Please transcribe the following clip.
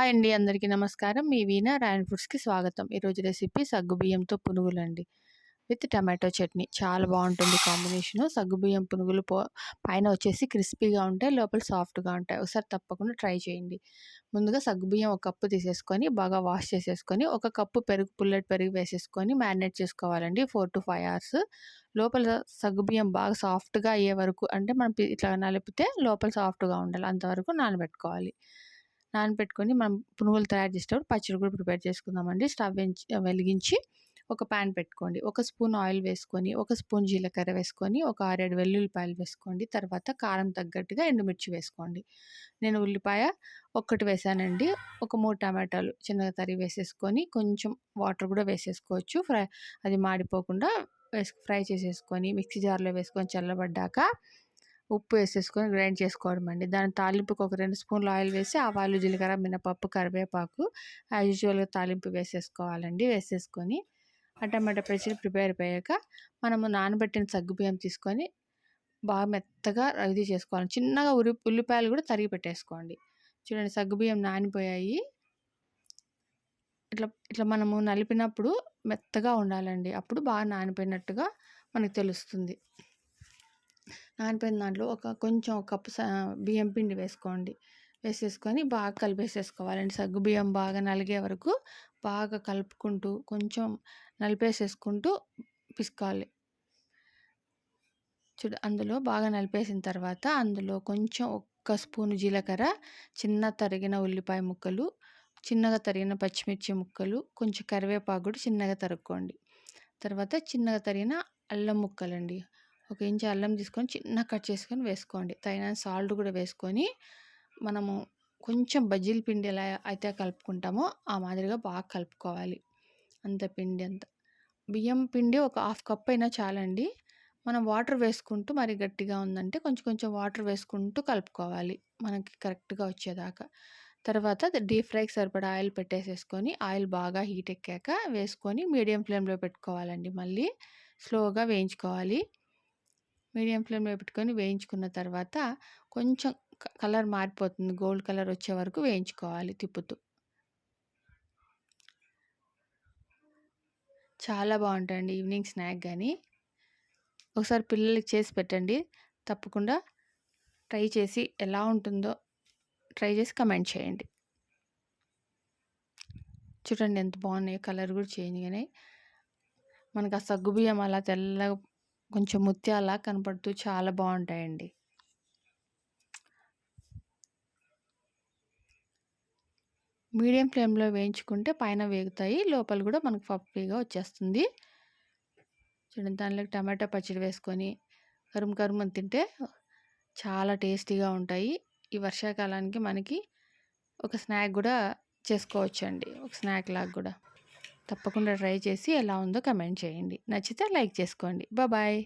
Hi అండి అందరికీ నమస్కారం. మీ వీణా రాయన్ ఫుడ్స్కి స్వాగతం. ఈరోజు రెసిపీ సగ్గు బియ్యంతో పునుగులండి. With tomato chutney. చాలా బాగుంటుంది కాంబినేషను. సగ్గుబియ్యం పునుగులు పో పైన వచ్చేసి క్రిస్పీగా ఉంటాయి లోపల సాఫ్ట్గా ఉంటాయి. ఒకసారి తప్పకుండా ట్రై చేయండి. ముందుగా సగ్గుబియ్యం ఒక కప్పు తీసేసుకొని బాగా వాష్ చేసేసుకొని ఒక కప్పు పెరుగు పుల్లటి పెరుగు వేసేసుకొని మ్యారినేట్ చేసుకోవాలండి ఫోర్ టు ఫైవ్ అవర్స్. లోపల సగ్గుబియ్యం బాగా సాఫ్ట్గా అయ్యే వరకు అంటే మనం ఇట్లా నలిపితే లోపల సాఫ్ట్గా ఉండాలి. అంతవరకు నానబెట్టుకోవాలి. నానబెట్టుకొని మనం పునుగులు తయారు చేసేటప్పుడు పచ్చడి కూడా ప్రిపేర్ చేసుకుందామండి. స్టవ్ వెలిగించి ఒక ప్యాన్ పెట్టుకోండి. ఒక స్పూన్ ఆయిల్ వేసుకొని ఒక స్పూన్ జీలకర్ర వేసుకొని ఒక ఆరేడు వెల్లుల్లిపాయలు వేసుకోండి. తర్వాత కారం తగ్గట్టుగా ఎండుమిర్చి వేసుకోండి. నేను ఉల్లిపాయ ఒక్కటి వేసానండి. ఒక మూడు టమాటాలు చిన్నగా తరిగి వేసేసుకొని కొంచెం వాటర్ కూడా వేసేసుకోవచ్చు. ఫ్రై అది మాడిపోకుండా వేసు ఫ్రై చేసేసుకొని మిక్సీ జార్లో వేసుకొని చల్లబడ్డాక ఉప్పు వేసేసుకొని గ్రైండ్ చేసుకోవడం అండి. దాని తాలింపుకి ఒక రెండు స్పూన్లు ఆయిల్ వేసి ఆవాలు జీలకర్ర మినపప్పు కరివేపాకు యాజ్ యూజువల్గా తాలింపు వేసేసుకోవాలండి. వేసేసుకొని ఆ టమాటా పచ్చడి ప్రిపేర్ అయిపోయాక మనము నానబెట్టిన సగ్గుబియ్యం తీసుకొని బాగా మెత్తగా ఇది చేసుకోవాలి చిన్నగా ఉరి ఉల్లిపాయలు కూడా తరిగి పెట్టేసుకోండి. చూడండి సగ్గుబియ్యం నానిపోయాయి. ఇట్లా ఇట్లా మనము నలిపినప్పుడు మెత్తగా ఉండాలండి. అప్పుడు బాగా నానిపోయినట్టుగా మనకు తెలుస్తుంది. నానిపోయిన దాంట్లో ఒక కొంచెం ఒక కప్పు బియ్యం పిండి వేసుకోండి. వేసేసుకొని బాగా కలిపేసేసుకోవాలండి సగ్గు బియ్యం బాగా నలిగే వరకు బాగా కలుపుకుంటూ కొంచెం నలిపేసేసుకుంటూ పిసుకోవాలి. చూడు అందులో బాగా నలిపేసిన తర్వాత అందులో కొంచెం ఒక్క స్పూను జీలకర్ర చిన్న తరిగిన ఉల్లిపాయ ముక్కలు చిన్నగా తరిగిన పచ్చిమిర్చి ముక్కలు కొంచెం కరివేపాకు కూడా చిన్నగా తరుక్కోండి. తర్వాత చిన్నగా తరిగిన అల్లం ముక్కలండి. ఒక ఇంచు అల్లం తీసుకొని చిన్న కట్ చేసుకొని వేసుకోండి. తగిన సాల్ట్ కూడా వేసుకొని మనము కొంచెం బజ్జీల పిండి ఎలా అయితే కలుపుకుంటామో ఆ మాదిరిగా బాగా కలుపుకోవాలి. అంత పిండి అంత. బియ్యం పిండి ఒక హాఫ్ కప్ అయినా చాలండి. మనం వాటర్ వేసుకుంటూ మరి గట్టిగా ఉందంటే కొంచెం కొంచెం వాటర్ వేసుకుంటూ కలుపుకోవాలి. మనకి కరెక్ట్గా వచ్చేదాకా. తర్వాత డీప్ ఫ్రైకి సరిపడా ఆయిల్ పెట్టేసేసుకొని ఆయిల్ బాగా హీట్ ఎక్కాక వేసుకొని మీడియం ఫ్లేమ్లో పెట్టుకోవాలండి. మళ్ళీ స్లోగా వేయించుకోవాలి. మీడియం ఫ్లేమ్లో పెట్టుకొని వేయించుకున్న తర్వాత కొంచెం కలర్ మారిపోతుంది. గోల్డ్ కలర్ వచ్చే వరకు వేయించుకోవాలి తిప్పుతూ. చాలా బాగుంటాయండి ఈవినింగ్ స్నాక్ కానీ ఒకసారి పిల్లలకి చేసి పెట్టండి. తప్పకుండా ట్రై చేసి ఎలా ఉంటుందో ట్రై చేసి కమెంట్ చేయండి. చూడండి ఎంత బాగున్నాయో కలర్ కూడా చేంజ్ కానీ మనకు ఆ సగ్గుబియ్యం అలా తెల్లగా కొంచెం ముత్యాలా కనపడుతూ చాలా బాగుంటాయండి మీడియం ఫ్లేమ్లో వేయించుకుంటే పైన వేగుతాయి లోపల కూడా మనకు పప్పుగా వచ్చేస్తుంది. చూడండి దానిలోకి టమాటా పచ్చడి వేసుకొని కరుము కరుము తింటే చాలా టేస్టీగా ఉంటాయి. ఈ వర్షాకాలానికి మనకి ఒక స్నాక్ కూడా చేసుకోవచ్చండి ఒక స్నాక్ లాగా కూడా. తప్పకుండా ట్రై చేసి ఎలా ఉందో కమెంట్ చేయండి. నచ్చితే లైక్ చేసుకోండి. బాయ్